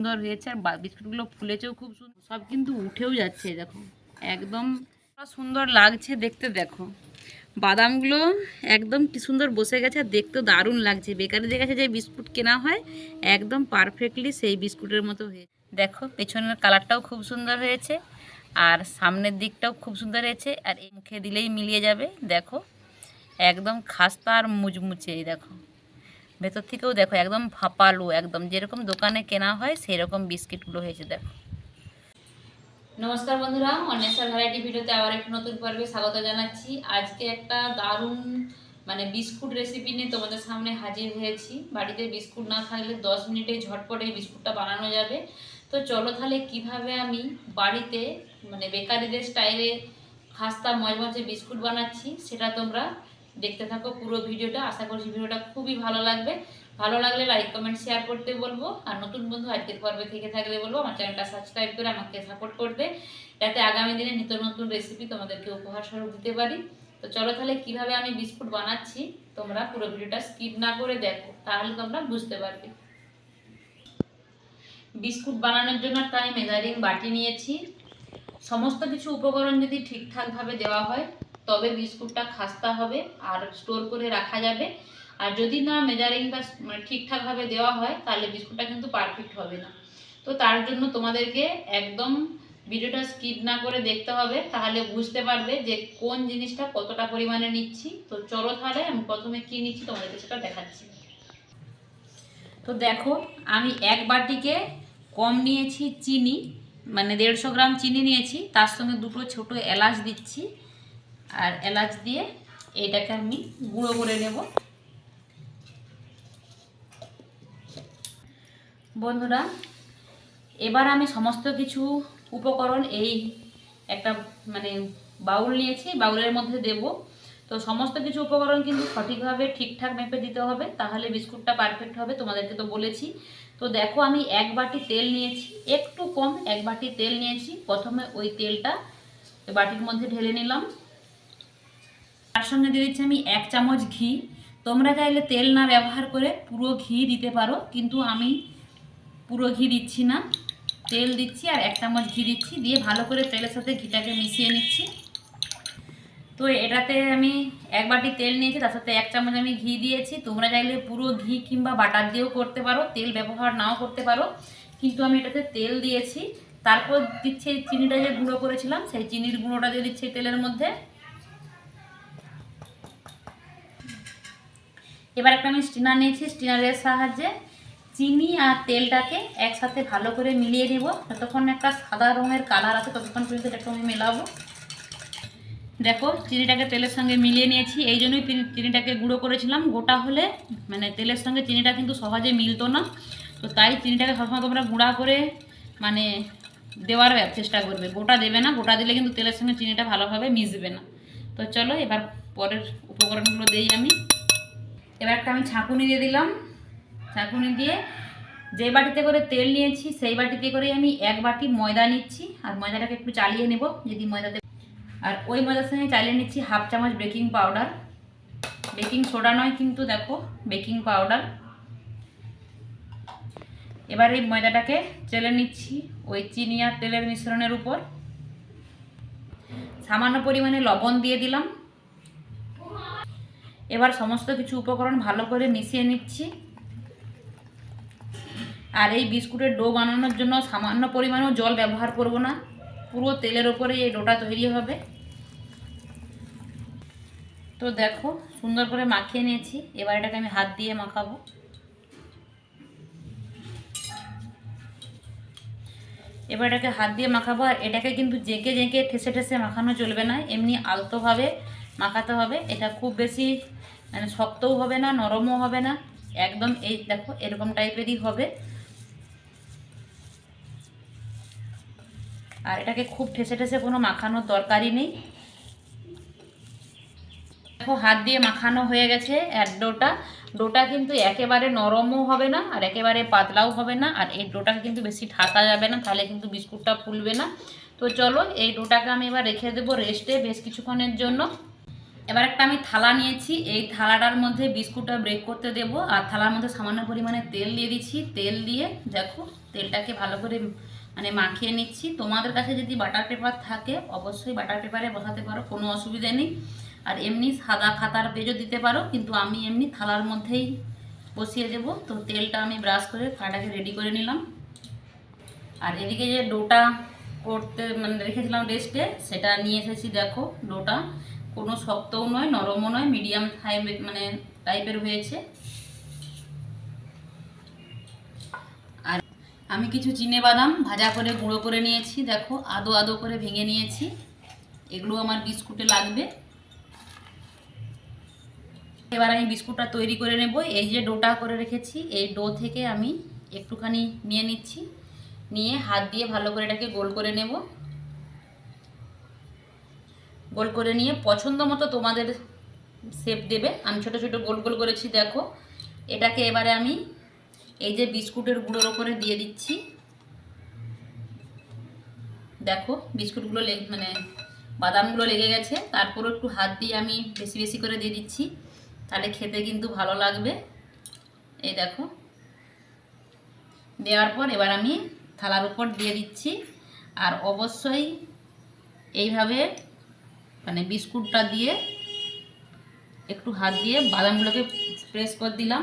সুন্দর হয়েছে আর বিস্কুটগুলো ফুলেছেও খুব সুন্দর সব কিন্তু উঠেও যাচ্ছে, দেখো। একদম সুন্দর লাগছে দেখতে, দেখো। বাদামগুলো একদম কি সুন্দর বসে গেছে, আর দেখতেও দারুণ লাগছে। বেকারিদের কাছে যে বিস্কুট কেনা হয়, একদম পারফেক্টলি সেই বিস্কুটের মতো হয়েছে দেখো, পেছনের কালারটাও খুব সুন্দর হয়েছে, আর সামনের দিকটাও খুব সুন্দর হয়েছে, আর মুখে দিলেই মিলিয়ে যাবে, দেখো। একদম খাস্তা আর মুচমুচে দেখো। ভেতর থেকেও দেখো একদম ফাঁপালো একদম যেরকম দোকানে কেনা হয় সেই রকম বিস্কিটগুলো হয়েছে, দেখো। নমস্কার বন্ধুরা, অন্বেষার ভ্যারাইটি ভিডিওতে আবার একটা নতুন পর্বে স্বাগত জানাচ্ছি। আজকে একটা দারুণ মানে বিস্কুট রেসিপি নিয়ে তোমাদের সামনে হাজির হয়েছি। বাড়িতে বিস্কুট না থাকলে দশ মিনিটে ঝটপটে এই বিস্কুটটা বানানো যাবে। তো চলো তাহলে কীভাবে আমি বাড়িতে মানে বেকারিদের স্টাইলে খাস্তা মজমজে বিস্কুট বানাচ্ছি, সেটা তোমরা দেখতে থাকো পুরো ভিডিওটা। আশা করছি ভিডিওটা খুবই ভালো লাগবে। ভালো লাগলে লাইক কমেন্ট শেয়ার করতে বলব। আর নতুন বন্ধু আজকের পর্বে থেকে থাকলে বলব, আমার চ্যানেলটা সাবস্ক্রাইব করে আমাকে সাপোর্ট করতে যাতে আগামী দিনে নিত্য নতুন রেসিপি তোমাদেরকে উপহার স্বরূপ দিতে পারি। তো চলো তাহলে কীভাবে আমি বিস্কুট বানাচ্ছি, তোমরা পুরো ভিডিওটা স্কিপ না করে দেখো, তাহলে তোমরা বুঝতে পারবে। বিস্কুট বানানোর জন্য একটা আমি মেজারিং বাটি নিয়েছি। সমস্ত কিছু উপকরণ যদি ঠিকঠাকভাবে দেওয়া হয় তবে বিস্কুটটা খাস্তা হবে আর স্টোর করে রাখা যাবে। আর যদি না মেজারিংটা মানে ঠিকঠাকভাবে দেওয়া হয়, তাহলে বিস্কুটটা কিন্তু পারফেক্ট হবে না। তো তার জন্য তোমাদেরকে একদম ভিডিওটা স্কিপ না করে দেখতে হবে, তাহলে বুঝতে পারবে যে কোন জিনিসটা কতটা পরিমাণে নিচ্ছি। তো চলো তাহলে আমি প্রথমে কি নিচ্ছি তোমাদেরকে সেটা দেখাচ্ছি। তো দেখো, আমি এক বাটিকে কম নিয়েছি চিনি মানে দেড়শো গ্রাম চিনি নিয়েছি, তার সঙ্গে দুটো ছোট এলাচ দিচ্ছি। আর এলাচ দিয়ে এইটাকে আমি গুঁড়ো করে নেব। বন্ধুরা, এবার আমি সমস্ত কিছু উপকরণ এই একটা মানে বাউল নিয়েছি, বাউলের মধ্যে দেব। তো সমস্ত কিছু উপকরণ কিন্তু সঠিকভাবে ঠিকঠাক মেপে দিতে হবে, তাহলে বিস্কুটটা পারফেক্ট হবে, তোমাদেরকে তো বলেছি। তো দেখো, আমি এক বাটি তেল নিয়েছি, একটু কম এক বাটি তেল নিয়েছি। প্রথমে ওই তেলটা বাটির মধ্যে ঢেলে নিলাম। তার সঙ্গে দিয়ে দিচ্ছি আমি এক চামচ ঘি। তোমরা চাইলে তেল না ব্যবহার করে পুরো ঘি দিতে পারো, কিন্তু আমি পুরো ঘি দিচ্ছি না। তেল দিচ্ছি আর এক চামচ ঘি দিচ্ছি, দিয়ে ভালো করে তেলের সাথে ঘিটাকে মিশিয়ে নিচ্ছি। তো এটাতে আমি এক বাটি তেল নিয়েছি, তার সাথে এক চামচ আমি ঘি দিয়েছি। তোমরা চাইলে পুরো ঘি কিংবা বাটার দিয়েও করতে পারো, তেল ব্যবহার নাও করতে পারো। কিন্তু আমি এটাতে তেল দিয়েছি। তারপর দিচ্ছি চিনিটা যে গুঁড়ো করেছিলাম, সেই চিনির গুঁড়োটা দিয়ে দিচ্ছি তেলের মধ্যে। এবার একটা আমি স্টিনার নিয়েছি, স্টিনারের সাহায্যে চিনি আর তেলটাকে একসাথে ভালো করে মিলিয়ে নেব। যতক্ষণ একটা সাদা রঙের কালার আছে, ততক্ষণ পর্যন্ত এটাকে আমি মেলাবো। দেখো, চিনিটাকে তেলের সঙ্গে মিলিয়ে নিয়েছি। এই জন্যই চিনিটাকে গুঁড়ো করেছিলাম। গোটা হলে মানে তেলের সঙ্গে চিনিটা কিন্তু সহজে মিলতো না। তো তাই চিনিটাকে সবসময় তোমরা গুঁড়া করে মানে দেওয়ার চেষ্টা করবে। গোটা দেবে না, গোটা দিলে কিন্তু তেলের সঙ্গে চিনিটা ভালোভাবে মিশবে না। তো চলো, এবার পরের উপকরণগুলো দিই আমি। এবার একটা আমি ছাঁকুনি দিয়ে দিলাম। ছাঁকুনি দিয়ে যে বাটিতে করে তেল নিয়েছি, সেই বাটিতে করে আমি এক বাটি ময়দা নিচ্ছি। আর ময়দাটাকে একটু চালিয়ে নেব, যদি ময়দাতে আর ওই ময়দার সঙ্গে চালিয়ে নিচ্ছি হাফ চামচ বেকিং পাউডার। বেকিং সোডা নয় কিন্তু দেখো, বেকিং পাউডার। এবার এই ময়দাটাকে চেলে নিচ্ছি ওই চিনি আর তেলের মিশ্রণের উপর। সামান্য পরিমাণে লবণ দিয়ে দিলাম। এবার সমস্ত কিছু উপকরণ ভালো করে মিশিয়ে নিচ্ছি। আর এই বিস্কুটের ডো বানানোর জন্য সামান্য পরিমাণেও জল ব্যবহার করব না। পুরো তেলের ওপরে এই ডোটা তৈরি হবে। তো দেখো, সুন্দর করে মাখিয়ে নিয়েছি। এবার এটাকে আমি হাত দিয়ে মাখাবো। এবার এটাকে হাত দিয়ে মাখাবো। আর এটাকে কিন্তু জেঁকে জেঁকে ঠেসে ঠেসে মাখানো চলবে না। এমনি আলতোভাবে মাখাতে হবে। এটা খুব বেশি মানে শক্তও হবে না, নরমও হবে না। একদম এই দেখো, এরকম টাইপেরই হবে। আর এটাকে খুব ঠেসে ঠেসে কোনো মাখানোর দরকারই নেই। দেখো, হাত দিয়ে মাখানো হয়ে গেছে এক ডোটা। ডোটা কিন্তু একেবারে নরমও হবে না আর একেবারে পাতলাও হবে না। আর এই ডোটাকে কিন্তু বেশি ঠাসা যাবে না, তাহলে কিন্তু বিস্কুটটা ফুলবে না। তো চলো, এই ডোটাকে আমি এবার রেখে দেবো রেস্টে বেশ কিছুক্ষণের জন্য। এবার একটা আমি থালা নিয়েছি। এই থালাটার মধ্যে বিস্কুটটা ব্রেক করতে দেব। আর থালার মধ্যে সামান্য পরিমাণে তেল দিয়ে দিচ্ছি। তেল দিয়ে দেখো, তেলটাকে ভালো করে মানে মাখিয়ে নিচ্ছি। তোমাদের কাছে যদি বাটার পেপার থাকে, অবশ্যই বাটার পেপারে বসাতে পারো, কোনো অসুবিধা নেই। আর এমনি সাদা খাতার পেজও দিতে পারো, কিন্তু আমি এমনি থালার মধ্যেই বসিয়ে দেব। তো তেলটা আমি ব্রাশ করে থালাটাকে রেডি করে নিলাম। আর এদিকে যে ডোটা করতে মানে রেখেছিলাম রেস্টে সেটা নিয়ে এসেছি দেখো ডোটা। কোনো শক্তও নয়, নরমও নয় মিডিয়াম হাই মানে টাইপের হয়েছে। আর আমি কিছু চিনে বাদাম ভাজা করে গুঁড়ো করে নিয়েছি, দেখো, আদো আদো করে ভেঙে নিয়েছি। এগুলো আমার বিস্কুটে লাগবে। এবার আমি বিস্কুটটা তৈরি করে নেব। এই যে ডোটা করে রেখেছি, এই ডো থেকে আমি একটুখানি নিয়ে নিচ্ছি। নিয়ে হাত দিয়ে ভালো করে এটাকে গোল করে নেব। গোল করে নিয়ে পছন্দ মতো তোমাদের শেপ দেবে। আমি ছোট ছোট গোল গোল করেছি, দেখো। এটাকে এবারে আমি এই যে বিস্কুটের গুঁড়োর ওপরে দিয়ে দিচ্ছি। দেখো, বিস্কুটগুলো মানে বাদামগুলো লেগে গেছে। তারপর একটু হাত দিয়ে আমি বেশি বেশি করে দিয়ে দিচ্ছি। তাহলে খেতে কিন্তু ভালো লাগবে। এই দেখো। দেওয়ার পর এবার আমি থালার উপর দিয়ে দিচ্ছি। আর অবশ্যই এইভাবে মানে বিস্কুটটা দিয়ে একটু হাত দিয়ে বাদামগুলোকে প্রেস করে দিলাম।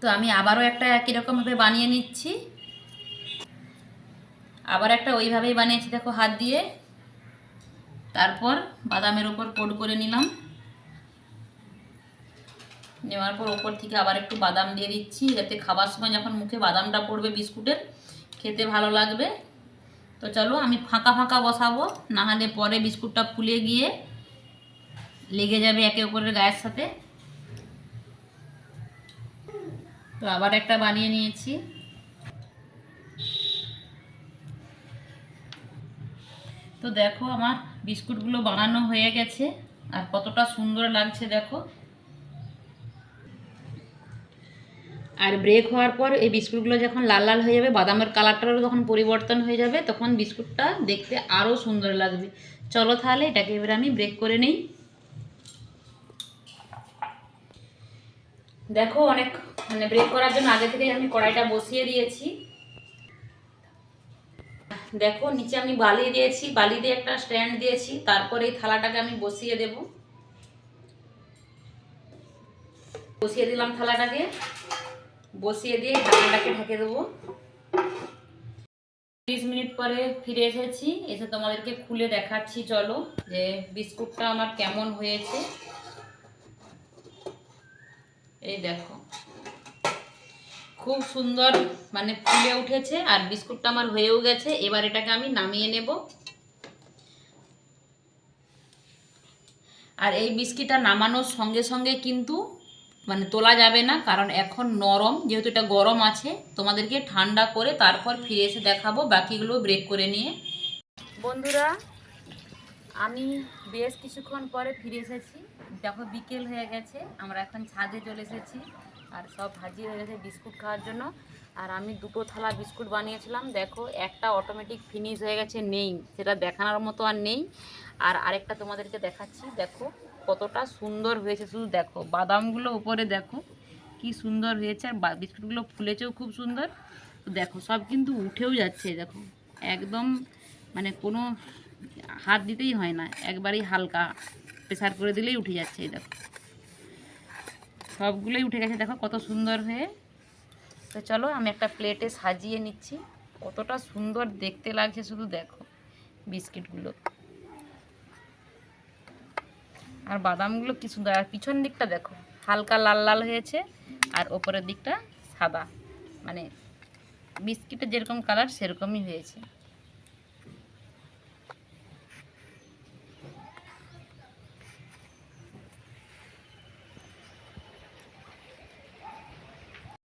তো আমি আবারও একটা একই রকমভাবে বানিয়ে নিচ্ছি। আবার একটা ওইভাবেই বানিয়েছি, দেখো হাত দিয়ে। তারপর বাদামের ওপর কোড করে নিলাম। নেওয়ার পর ওপর থেকে আবার একটু বাদাম দিয়ে দিচ্ছি, যাতে খাবার সময় যখন মুখে বাদামটা পড়বে বিস্কুটের, খেতে ভালো লাগবে। তো চলো আমি ফাঁকা ফাঁকা বসাবো না হলে পরে বিস্কুটটা ফুলে গিয়ে লেগে যাবে একে অপরের গায়ের সাথে। তো আবার একটা বানিয়ে নিয়েছি। তো দেখো আমার বিস্কুটগুলো বানানো হয়ে গেছে, আর কতটা সুন্দর লাগছে দেখো। আর ব্রেক হওয়ার পর এই বিস্কুটগুলো যখন লাল লাল হয়ে যাবে, বাদামের কালারটারও যখন পরিবর্তন হয়ে যাবে, তখন বিস্কুটটা দেখতে আরও সুন্দর লাগবে। চলো তাহলে এটাকে এবার আমি ব্রেক করে নিই। দেখো অনেক মানে ব্রেক করার জন্য আগে থেকেই আমি কড়াইটা বসিয়ে দিয়েছি। দেখো, নিচে আমি বালি দিয়েছি, বালি দিয়ে একটা স্ট্যান্ড দিয়েছি, তারপর এই থালাটাকে আমি বসিয়ে দেব। বসিয়ে দিলাম থালাটাকে। বসিয়ে দিয়ে ঢাকনাটাকে ঢেকে দেবো। তিরিশ মিনিট পরে ফিরে এসেছি। এসে তোমাদেরকে খুলে দেখাচ্ছি, চলো, যে বিস্কুটটা আমার কেমন হয়েছে। এই দেখো। খুব সুন্দর মানে ফুলে উঠেছে আর বিস্কুটটা আমার হয়েও গেছে। এবার এটাকে আমি নামিয়ে নেব। আর এই বিস্কিটটা নামানোর সঙ্গে সঙ্গে কিন্তু মানে তোলা যাবে না, কারণ এখন নরম, যেহেতু এটা গরম আছে, তোমাদেরকে ঠান্ডা করে তারপর ফিরে এসে দেখাবো, বাকিগুলো ব্রেক করে নিয়ে। বন্ধুরা, আমি বেশ কিছুক্ষণ পরে ফিরে এসেছি। দেখো, বিকেল হয়ে গেছে, আমরা এখন ছাদে চলে এসেছি, আর সব ভাজি হয়ে গেছে বিস্কুট খাওয়ার জন্য। আর আমি দুটো থালা বিস্কুট বানিয়েছিলাম, দেখো, একটা অটোমেটিক ফিনিশ হয়ে গেছে, নেই, সেটা দেখানোর মতো আর নেই। আর আরেকটা তোমাদেরকে দেখাচ্ছি, দেখো কতটা সুন্দর হয়েছে। শুধু দেখো, বাদামগুলো উপরে দেখো, কি সুন্দর হয়েছে, আর বিস্কুটগুলো ফুলেছেও খুব সুন্দর। দেখো, সব কিন্তু উঠেও যাচ্ছে, দেখো। একদম মানে কোনো হাত দিতেই হয় না, একবারেই হালকা প্রেসার করে দিলেই উঠে যাচ্ছে, এই দেখো। সবগুলোই উঠে গেছে, দেখো কত সুন্দর হয়ে। তো চলো, আমি একটা প্লেটে সাজিয়ে নিচ্ছি। কতটা সুন্দর দেখতে লাগছে, শুধু দেখো বিস্কিটগুলো। আর বাদামগুলো কি সুন্দর, আর পিছন দিকটা দেখো, হালকা লাল লাল হয়েছে, আর ওপরের দিকটা সাদা। মানে বিস্কিটের যেরকম কালার সেরকমই হয়েছে।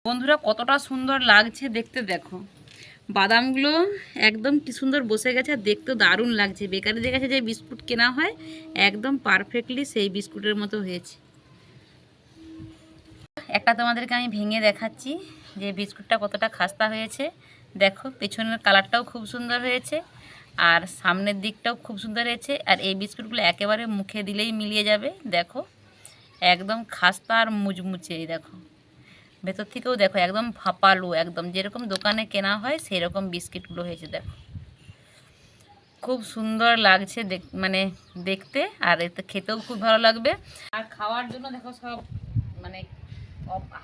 বন্ধুরা, কতটা সুন্দর লাগছে দেখতে, দেখো। বাদামগুলো একদম কি সুন্দর বসে গেছে আর দেখতে দারুণ লাগছে। বেকারিদের কাছে যে বিস্কুট কেনা হয়, একদম পারফেক্টলি সেই বিস্কুটের মতো হয়েছে। একটা তোমাদেরকে আমি ভেঙে দেখাচ্ছি যে বিস্কুটটা কতটা খাস্তা হয়েছে। দেখো, পেছনের কালারটাও খুব সুন্দর হয়েছে আর সামনের দিকটাও খুব সুন্দর হয়েছে আর এই বিস্কুটগুলো একেবারে মুখে দিলেই মিলিয়ে যাবে। দেখো, একদম খাস্তা আর মুচমুচে দেখো। ভেতর থেকেও দেখো একদম ফাঁপালু একদম যেরকম দোকানে কেনা হয় সেই রকম বিস্কিটগুলো হয়েছে দেখো। খুব সুন্দর লাগছে মানে দেখতে আর এতে খেতেও খুব ভালো লাগবে। আর খাওয়ার জন্য দেখো সব মানে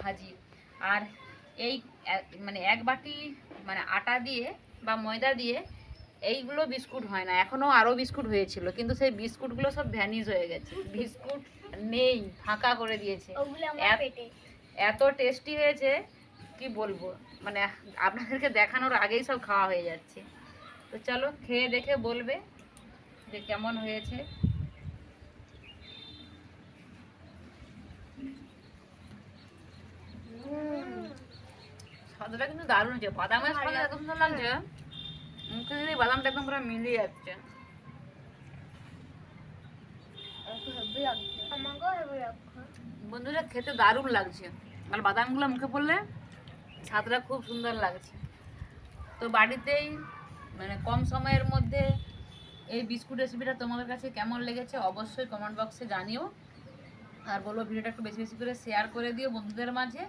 হাজির। আর এই এক- মানে এক বাটি মানে আটা দিয়ে বা ময়দা দিয়ে এইগুলো বিস্কুট হয় না। এখনও আরও বিস্কুট হয়েছিল কিন্তু সেই বিস্কুটগুলো সব ভ্যানিজ হয়ে গেছে। বিস্কুট নেই ফাঁকা করে দিয়েছে। এত- টেস্টি হয়েছে কি বলব? মানে আপনাদেরকে দেখানোর আগেই সব খাওয়া হয়ে যাচ্ছে। তো চলো খেয়ে দেখে বলবে যে কেমন হয়েছে। স্বাদটা কিন্তু দারুণ হয়েছে। বাদামের স্বাদ এত সুন্দর লাগছে। মুখে দিলে বাদামটা একদম পুরো মিলিয়ে যাচ্ছে আমাকেও হেবি লাগছে। বন্ধুরা, খেতে দারুণ লাগছে। আর বাদামগুলো মুখে পড়লে স্বাদটা খুব সুন্দর লাগছে। তো বাড়িতেই মানে কম সময়ের মধ্যে এই বিস্কুট রেসিপিটা তোমাদের কাছে কেমন লেগেছে অবশ্যই কমেন্ট বক্সে জানিও। আর বলব ভিডিওটা একটু বেশি বেশি করে শেয়ার করে দিও বন্ধুদের মাঝে।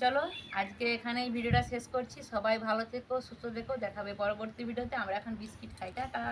চলো, আজকে এখানে এই ভিডিওটা শেষ করছি। সবাই ভালো থেকো, সুস্থ থেকো। দেখাবে পরবর্তী ভিডিওতে। আমরা এখন বিস্কিট খাই। টাটা!